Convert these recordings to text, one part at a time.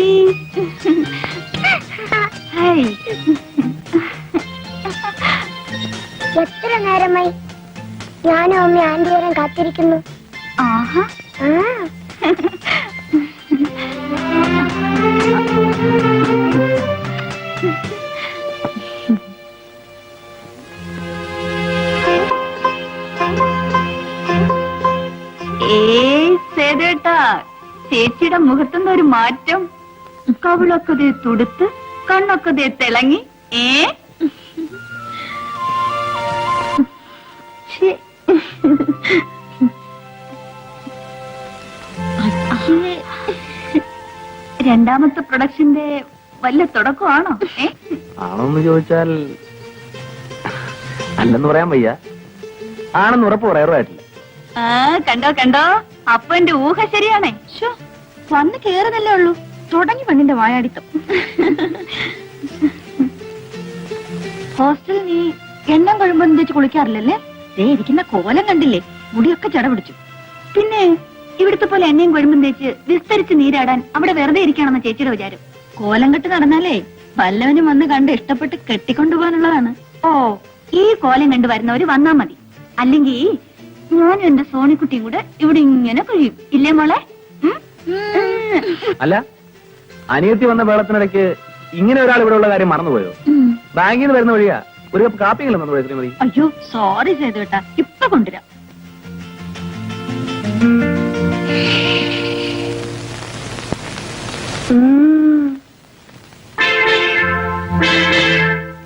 കുട്ടി എത്ര നേരമായി? ഞാനും അമ്മ ആന്റി വരാൻ കാത്തിരിക്കുന്നു. ആഹാ. ആ. ചേച്ചിയുടെ മുഖത്തുനിന്ന് ഒരു മാറ്റം. കവിളൊക്കെ ദേ തുടുത്ത് കണ്ണൊക്കെ ദേ തിളങ്ങി. ഏ. രണ്ടാമത്തെ പ്രൊഡക്ഷന്റെ വല്ല തുടക്കമാണോ? ആണോന്ന് ചോദിച്ചാൽ അല്ലെന്ന് പറയാൻ വയ്യ. ആണെന്ന് ഉറപ്പ് പറയാറായിട്ടില്ല കണ്ടോ കണ്ടോ? അപ്പൊ എന്റെ ഊഹ ശരിയാണേ. വന്ന് കേറുന്നല്ലേ ഉള്ളൂ. തുടങ്ങി പെണ്ണിന്റെ വായാടിത്തം. ഹോസ്റ്റലിൽ നീ എണ്ണം കഴുമ്പോ തേച്ച് കുളിക്കാറില്ലല്ലേ? ദേ ഇരിക്കുന്ന കോലം കണ്ടില്ലേ? മുടിയൊക്കെ ചട പിടിച്ചു പിന്നെ ഇവിടുത്തെ പോലെ എണ്ണയും കൊഴുമ്പും തേച്ച് വിസ്തരിച്ച് നീരാടാൻ അവിടെ വെറുതെ ഇരിക്കണമെന്ന് ചേച്ചിയുടെ വിചാരം. കോലം കെട്ട് നടന്നാലേ വല്ലവനും വന്ന് കണ്ട് ഇഷ്ടപ്പെട്ട് കെട്ടിക്കൊണ്ടുപോകാനുള്ളതാണ്. ഓ ഈ കോലം കണ്ട് വരുന്നവര് വന്നാ മതി. അല്ലെങ്കിൽ ഞാനും എന്റെ സോണിക്കുട്ടിയും കൂടെ ഇവിടെ ഇങ്ങനെ കഴിയും. ഇല്ലേ മോളെ? അല്ല അനിയത്തി വന്ന വേളത്തിനിടയ്ക്ക് ഇങ്ങനെ ഒരാൾ ഇവിടെ ഉള്ള കാര്യം മറന്നുപോയോ? ബാങ്കിൽ നിന്ന് വരുന്ന വഴിയാ ഒരു കപ്പ് കാപ്പിയെങ്കിലും തന്നു ശ്രീമതി? അയ്യോ സോറി ഇപ്പൊ കൊണ്ടുവരാം.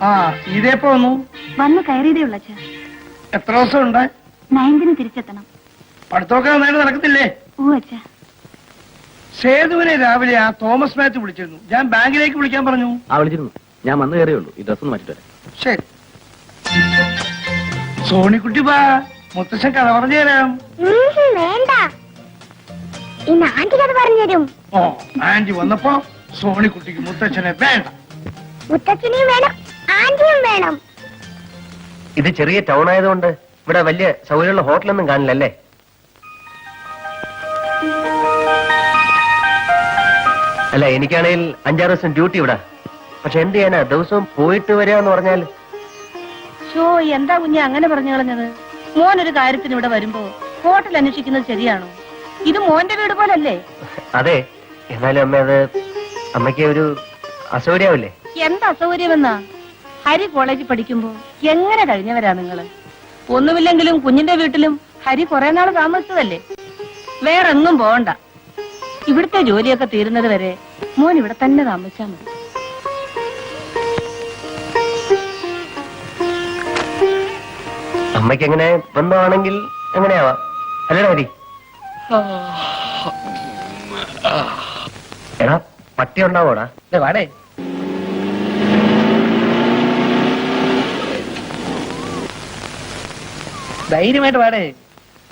ആ സീതയപ്പോ വന്നു? വന്ന് കയറിയതേ ഉള്ള എത്ര ദിവസം ഉണ്ട് നയന്തിന് തിരിച്ചെത്തണം. പഠിത്തമൊക്കെ നന്നായിട്ട് നടക്കത്തില്ലേ? ഓ അച്ഛാ. സേതുവിനെ രാവിലെ ആ തോമസ് മാത്യു വിളിച്ചിരുന്നു. ഞാൻ ബാങ്കിലേക്ക് വിളിക്കാൻ പറഞ്ഞു. ആ വിളിച്ചിരുന്നു. ഞാൻ വന്നു കയറിയുള്ളൂ. ഈ ഡ്രസ് ഒന്ന് മാറ്റിട്ട് ശരി. സോണിക്കുട്ടി ബാ മുത്തശ്ശൻ കഥ പറഞ്ഞു തരാം. ഉം, വേണ്ട. ഇന്ന് ആന്റി അത് പറഞ്ഞുതരും ഓ ആന്റി വന്നപ്പോ സോണിക്കുട്ടിക്ക് മുത്തച്ഛനെ വേണ്ട. മുത്തച്ഛനെയും വേണം ആന്റിയും വേണം. ഇത് ചെറിയ ടൗൺ ആയതുകൊണ്ട് ഇവിടെ വലിയ സൗകര്യമുള്ള ഹോട്ടലൊന്നും കാണില്ലല്ലേ? അല്ല എനിക്കാണെങ്കിൽ അഞ്ചാറ് ദിവസം ഡ്യൂട്ടി ഇവിടെ. പക്ഷെ എന്ത് ചെയ്യാനാ? ദിവസവും പോയിട്ട് വരിക എന്ന് പറഞ്ഞാൽ ഷോ എന്താ കുഞ്ഞെ അങ്ങനെ പറഞ്ഞു കളഞ്ഞത്? മോൻ ഒരു കാര്യത്തിന് ഇവിടെ വരുമ്പോ ഹോട്ടൽ അന്വേഷിക്കുന്നത് ശരിയാണോ? ഇത് മോന്റെ വീട് പോലല്ലേ? അതെ എന്നാലും അമ്മ അത് അമ്മയ്ക്ക് ഒരു അസൗകര്യാവില്ലേ എന്താ അസൗകര്യമെന്നാ? ഹരി കോളേജിൽ പഠിക്കുമ്പോ എങ്ങനെ കഴിഞ്ഞവരാ നിങ്ങൾ? ഒന്നുമില്ലെങ്കിലും കുഞ്ഞിന്റെ വീട്ടിലും ഹരി കുറെ നാൾ താമസിച്ചതല്ലേ? വേറെങ്ങും പോകണ്ട ഇവിടുത്തെ ജോലിയൊക്കെ തീരുന്നത് വരെ മോൻ ഇവിടെ തന്നെ താമസിച്ചാ മതി. അമ്മയ്ക്ക് എങ്ങനെ ബന്ധമാണെങ്കിൽ എങ്ങനെയാവാം അല്ലടാ ഹരി എടാ പട്ടി ഉണ്ടാവോടാ? വാടേ. ധൈര്യമായിട്ട് വാടേ.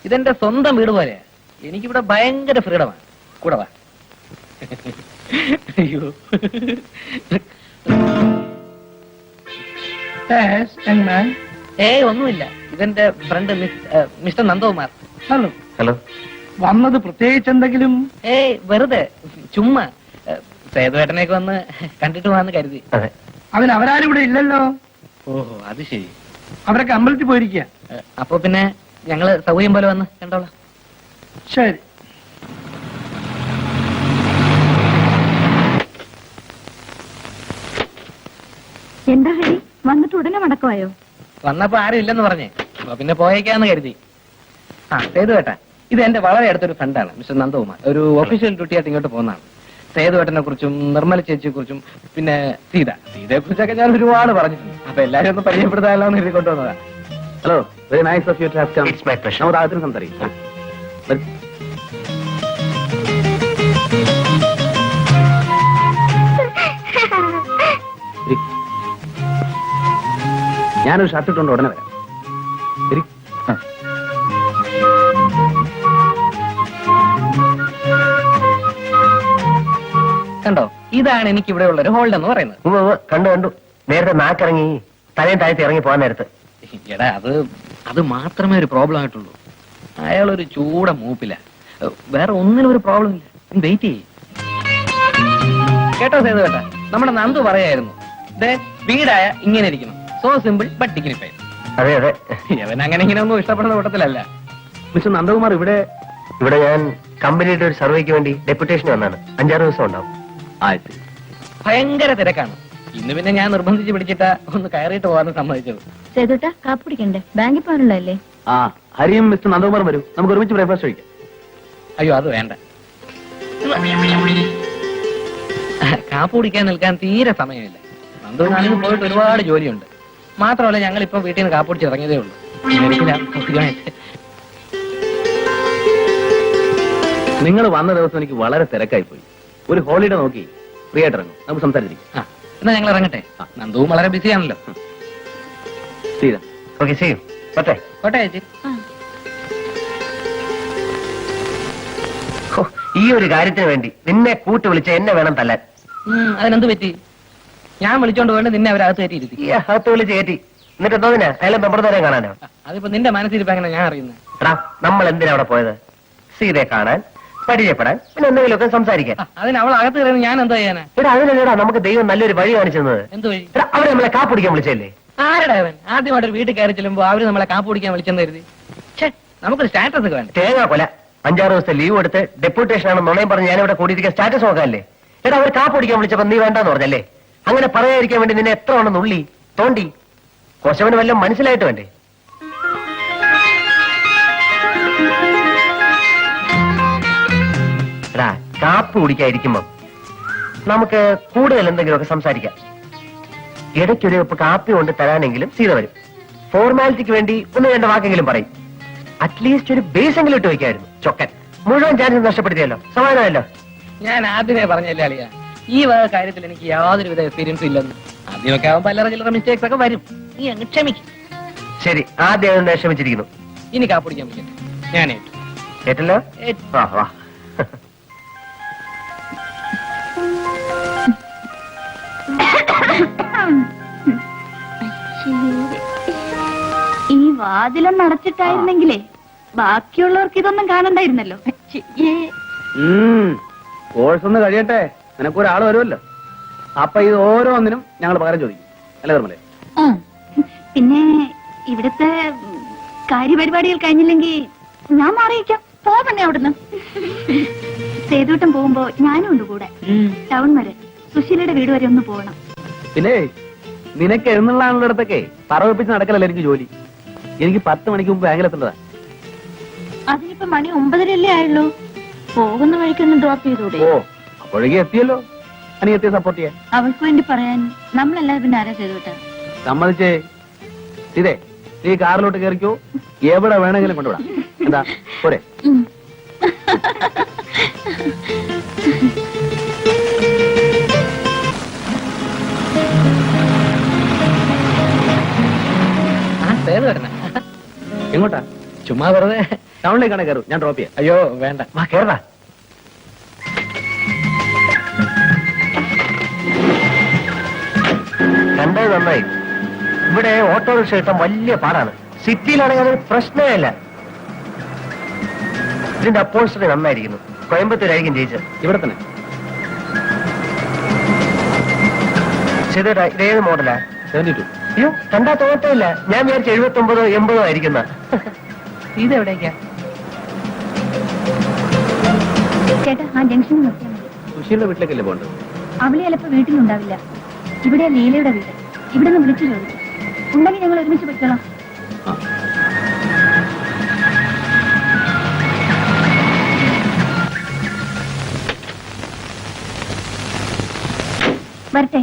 ഇതെന്റെ സ്വന്തം വീട് പോലെ. എനിക്കിവിടെ ഭയങ്കര ഫ്രീഡമാണ്. കൂടെ വാ അയ്യോ ഏയ് ഒന്നുമില്ല. ഇതെന്റെ friend mister Nandakumar. Hello hello വന്നത് പ്രത്യേകിച്ച് എന്തെങ്കിലും? ഏയ് വെറുതെ ചുമ്മാ. സേതുവേട്ടനെയൊക്കെ വന്ന് കണ്ടിട്ട് വന്ന് കരുതി. അതെ. അതിന് അവരാരും ഇവിടെ ഇല്ലല്ലോ? ഓഹോ അത് ശരി. അവരൊക്കെ അമ്പലത്തിൽ പോയിരിക്കുക അപ്പൊ പിന്നെ ഞങ്ങൾ സൗകര്യം പോലെ വന്ന് കണ്ടോളാം. ശരി. എന്താ ഹരി? വന്നിട്ട് ഉടനെ മടക്കമായോ വന്നപ്പോ ആരും ഇല്ലെന്ന് പറഞ്ഞേ. അപ്പൊ പിന്നെ പോയേക്കാന്ന് കരുതി. ആ സേതുവേട്ട ഇത് എന്റെ വളരെ അടുത്തൊരു ഫ്രണ്ടാണ് മിസ്റ്റർ നന്ദകുമാർ. ഒരു ഒഫീഷ്യൽ ഡ്യൂട്ടി ആയിട്ട് ഇങ്ങോട്ട് പോകുന്നതാണ്. സേതുവേട്ടനെ കുറിച്ചും നിർമ്മല ചേച്ചിയെ കുറിച്ചും പിന്നെ സീത. സീതയെ കുറിച്ചൊക്കെ ഞാൻ ഒരുപാട് പറഞ്ഞിട്ടുണ്ട്. അപ്പൊ എല്ലാരും ഒന്ന് പരിചയപ്പെടുത്താമല്ലോ എന്ന് എഴുതി കൊണ്ടുവന്നതാ. Hello very nice of you to have come it's my pleasure നമുക്ക് ആദ്യം സംസാരിക്കാം. ഞാനൊരു ഷർട്ട് ഇട്ടുകൊണ്ട് ഉടനെ വരാം. ശരി? കണ്ടോ? ഇതാണ് എനിക്ക് ഇവിടെ ഉള്ള ഒരു ഹോൾഡ് എന്ന് പറയുന്നത് കണ്ടു കണ്ടു. നേരത്തെ നാക്കിറങ്ങി തലയും താഴ്ത്തി ഇറങ്ങി പോകാൻ നേരത്ത്. എടാ അത് അത് മാത്രമേ ഒരു പ്രോബ്ലം ആയിട്ടുള്ളൂ. അയാൾ ഒരു ചൂട മൂപ്പില്ല വേറെ ഒന്നിനും ഒരു പ്രോബ്ലം ഇല്ല. വെയിറ്റ് ചെയ്യേ. കേട്ടോ സേതു കേട്ടാ നമ്മുടെ നന്ദു പറയായിരുന്നു. ദേ വീടായ ഇങ്ങനെ ഇരിക്കണം. സോ സിമ്പിൾ ബട്ട് ഡിഗ്നിഫൈഡ് അതെ അതെ. അവൻ അങ്ങനെ ഇങ്ങനെ ഒന്നും ഇഷ്ടപ്പെടുന്ന കൂട്ടത്തിലല്ല. മിസ്റ്റർ നന്ദകുമാർ ഇവിടെ ഇവിടെ ഞാൻ കമ്പനിയുടെ ഒരു സർവേക്ക് വേണ്ടി ഡെപ്യൂട്ടേഷൻ വന്നാണ്. അഞ്ചാറ് ദിവസം ഉണ്ടാവും. ആയിട്ട്. ഭയങ്കര തിരക്കാണ്. ഇന്ന് പിന്നെ ഞാൻ നിർബന്ധിച്ച് പിടിച്ചിട്ട് ഒന്ന് കയറിയിട്ട് പോകാൻ സമ്മതിച്ചത് സേതുട്ട കാപ്പ് കുടിക്കണ്ടേ? ബാങ്കിൽ പോകാനുള്ളതല്ലേ? ആ ഹരിയും മിസ്റ്റർ നന്ദകുമാറും വരൂ. നമുക്ക് ഒരുമിച്ച് ബ്രേക്ക്ഫാസ്റ്റ് കഴിക്കാം. അയ്യോ അത് വേണ്ട. കാപ്പ് കുടിക്കാൻ നിൽക്കാൻ തീരെ സമയമില്ല. നന്ദകുമാറിന് പോയിട്ട് ഒരുപാട് ജോലിയുണ്ട്. മാത്രമല്ല ഞങ്ങൾ ഇപ്പൊ വീട്ടിൽ നിന്ന് കാപ്പൊടിച്ച് ഇറങ്ങിയതേ ഉള്ളൂ. നിങ്ങൾ വന്ന ദിവസം എനിക്ക് വളരെ തിരക്കായി പോയി. ഒരു ഹോളിഡേ നോക്കി ഫ്രീ ആയിട്ട് ഇറങ്ങും. നമുക്ക് സംസാരിച്ചിരിക്കും. എന്നാ ഞങ്ങൾ ഇറങ്ങട്ടെ? നന്ദുവും വളരെ ബിസിയാണല്ലോ ആണല്ലോ. ഓക്കെ ചെയ്യും പറ്റേ. കോട്ടെ ചേച്ചി. ഹോ, ഈ ഒരു കാര്യത്തിന് വേണ്ടി നിന്നെ കൂട്ടി വിളിച്ച എന്നെ വേണം തല്ലാൻ. അതിനെന്ത് പറ്റി? ഞാൻ വിളിച്ചോണ്ട് പോയിട്ട് നിന്നെ അവരകത്ത് കയറ്റി ഇരുത്തി. ഈ അകത്ത് വിളിച്ച് കയറ്റി എന്നിട്ട് എന്തോന്നിനാ അയാളെ മെമ്പർന്നേരെ കാണാനോ? അതിപ്പോ നിന്റെ മനസ്സിരിപ്പോ എങ്ങനെ ഞാൻ അറിയുന്നത് എടാ നമ്മൾ എന്തിനാ അവിടെ പോയത്? സീതയെ കാണാൻ പരിചയപ്പെടാൻ പിന്നെ എന്തെങ്കിലുമൊക്കെ സംസാരിക്കാൻ. അതിന് അവൾ അകത്ത് കയറിയത് ഞാൻ എന്തോ ചെയ്യാനാ? എടാ അതിനല്ലേടാ നമുക്ക് ദൈവം നല്ലൊരു വഴി കാണിച്ചു തന്നത്? എന്ത് വഴി? എടാ അവർ നമ്മളെ കാപ്പിടിക്കാൻ വിളിച്ചല്ലേ ആരുടെ അവൻ? ആദ്യമായിട്ട് ഒരു വീട്ടിൽ കയറി ചെല്ലുമ്പോ അവർ നമ്മളെ കാപ്പ് കുടിക്കാൻ വിളിച്ചെന്ന് കരുതി. ഛേ നമുക്കൊരു സ്റ്റാറ്റസ് ഒക്കെ വേണ്ട? തേങ്ങാ കൊല. അഞ്ചാറ് ദിവസത്തെ ലീവ് എടുത്ത് ഡെപ്യൂട്ടേഷൻ ആണെന്ന് നുണയും പറഞ്ഞ് ഞാൻ ഇവിടെ കൂടിയിരിക്കാൻ സ്റ്റാറ്റസ് നോക്കാല്ലേ എടാ അവർ കാപ്പിടിക്കാൻ വിളിച്ചപ്പോ നീ വേണ്ടെന്ന് പറഞ്ഞല്ലേ? അങ്ങനെ പറയാതിരിക്കാൻ വേണ്ടി നിന്നെ എത്ര ഉണ്ടെന്ന് ഉള്ളി തോണ്ടി. കൊശവന് വല്ലതും മനസ്സിലായിട്ട് വേണ്ടേ? എടാ കാപ്പ് കുടിക്കാതിരിക്കുമ്പോ നമുക്ക് കൂടുതൽ എന്തെങ്കിലുമൊക്കെ സംസാരിക്കാം. ഇടയ്ക്കൊരു ഇപ്പൊ കാപ്പി കൊണ്ട് തരാനെങ്കിലും സീത വരും. ഫോർമാലിറ്റിക്ക് വേണ്ടി ഒന്ന് രണ്ട് വാക്കെങ്കിലും പറയും. അറ്റ്ലീസ്റ്റ് ഒരു ബേസ് എങ്കിലും ഇട്ട് വെക്കായിരുന്നു. ചൊക്കൻ. മുഴുവൻ ചാൻസ് നഷ്ടപ്പെടുത്തിയല്ലോ. സമാധാനമല്ലോ? ഞാൻ ആദ്യമേ പറഞ്ഞല്ലേ അളിയ. ഈ വക കാര്യത്തിൽ എനിക്ക് യാതൊരു വിധ എക്സ്പീരിയൻസും ഇല്ലെന്ന്. ആദ്യമൊക്കെ ആവുമ്പോ പല ചില്ലറ മിസ്റ്റേക്സ് ഒക്കെ വരും. നീ അങ്ങ് ക്ഷമിക്കും. ശരി ആദ്യം ക്ഷമിച്ചിരിക്കുന്നു. ഇനി കാപ്പിടിക്കാൻ പറ്റും ഞാൻ കേട്ടല്ലോ? വാ വാ. ഈ വാതിലം നടച്ചിട്ടായിരുന്നെങ്കിലേ ബാക്കിയുള്ളവർക്ക് ഇതൊന്നും കാണണ്ടായിരുന്നല്ലോ. കോഴ്സ് ഒന്ന് കഴിയട്ടെ. നിനക്ക് ഒരാൾ വരുമല്ലോ. അപ്പൊ ഇത് ഓരോന്നിനും ഞങ്ങൾ പകരം ചോദിക്കും. അല്ലേ നിർമ്മലേ? ആ. പിന്നെ ഇവിടുത്തെ കാര്യപരിപാടികൾ കഴിഞ്ഞില്ലെങ്കിൽ ഞാൻ മാറിയിക്കാം. പോവണേ അവിടുന്ന്. സേതുവട്ടം പോകുമ്പോ ഞാനും ഉണ്ട് കൂടെ. ടൗൺ വരെ. സുശീലയുടെ വീട് വരെ ഒന്ന് പോകണം. പിന്നെ നിനക്ക് എഴുന്നള്ളാനുള്ളിടത്തൊക്കെ പറവപ്പിച്ച് നടക്കലല്ല എനിക്ക് ജോലി? എനിക്ക് പത്ത് മണിക്ക് മുമ്പ് ബാങ്കിലെത്തേണ്ടതാ അതിനിപ്പോ മണി ഒമ്പതരല്ലേ ആയുള്ളൂ. പോകുന്ന വഴിക്കൊന്ന് ഡ്രോപ്പ് ചെയ്തൂടെ? ഓ അപ്പോഴേക്കും എത്തിയല്ലോ. അനിയത്തെ സപ്പോർട്ട് ചെയ്യാൻ. അവൾക്ക് വേണ്ടി പറയാൻ നമ്മളല്ലാതെ പിന്നെ ആരാ ചെയ്തുവിട്ടാ സമ്മതിച്ചേ. ഇതേ നീ കാറിലോട്ട് കയറിക്കോ എവിടെ വേണമെങ്കിലും കൊണ്ടുവിടാം. എന്താ? പോരെ. എങ്ങോട്ടാ? ചുമ്മാ വെറുതെ ടൗണിലേക്കാണ് കയറും. ഞാൻ ഡ്രോപ്പ് ചെയ്യാം. അയ്യോ വേണ്ട. വാ കേറടാ കണ്ടത് നന്നായി. ഇവിടെ ഓട്ടോറിക്ഷ കിട്ടാൻ വലിയ പാടാണ്. സിറ്റിയിലാണെങ്കിൽ അതൊരു പ്രശ്നമേ അല്ല ഇതിന്റെ അപ്പോസ്റ്ററി നന്നായിരിക്കുന്നു. കോയമ്പത്തൂരായിരിക്കും ജയിച്ചത്. ഇവിടെ തന്നെ. ചെയ്തേട്ടാ ഇതേത് മോഡലാ? സെവന്റി ടു അയ്യോ കണ്ടാ തോറ്റമില്ല ഞാൻ വിചാരിച്ച എഴുപത്തി ഒമ്പതോ എൺപതോ ആയിരിക്കുന്ന. ഇതെവിടേക്കാ? ചേട്ടാ ആ ജംഗ്ഷനിൽ നിർത്തിയാൽ മതി. സുശീലിന്റെ വീട്ടിലേക്കല്ലേ പോകണ്ടത്? അവളെ ചിലപ്പോ വീട്ടിലുണ്ടാവില്ല. ഇവിടെ ലീലയുടെ വീട്. ഇവിടെ നിന്ന് വിളിച്ചു ചോദിച്ചു. ഉണ്ടെങ്കിൽ ഞങ്ങൾ ഒരുമിച്ച് പൊയ്ക്കോളാം. വരട്ടെ.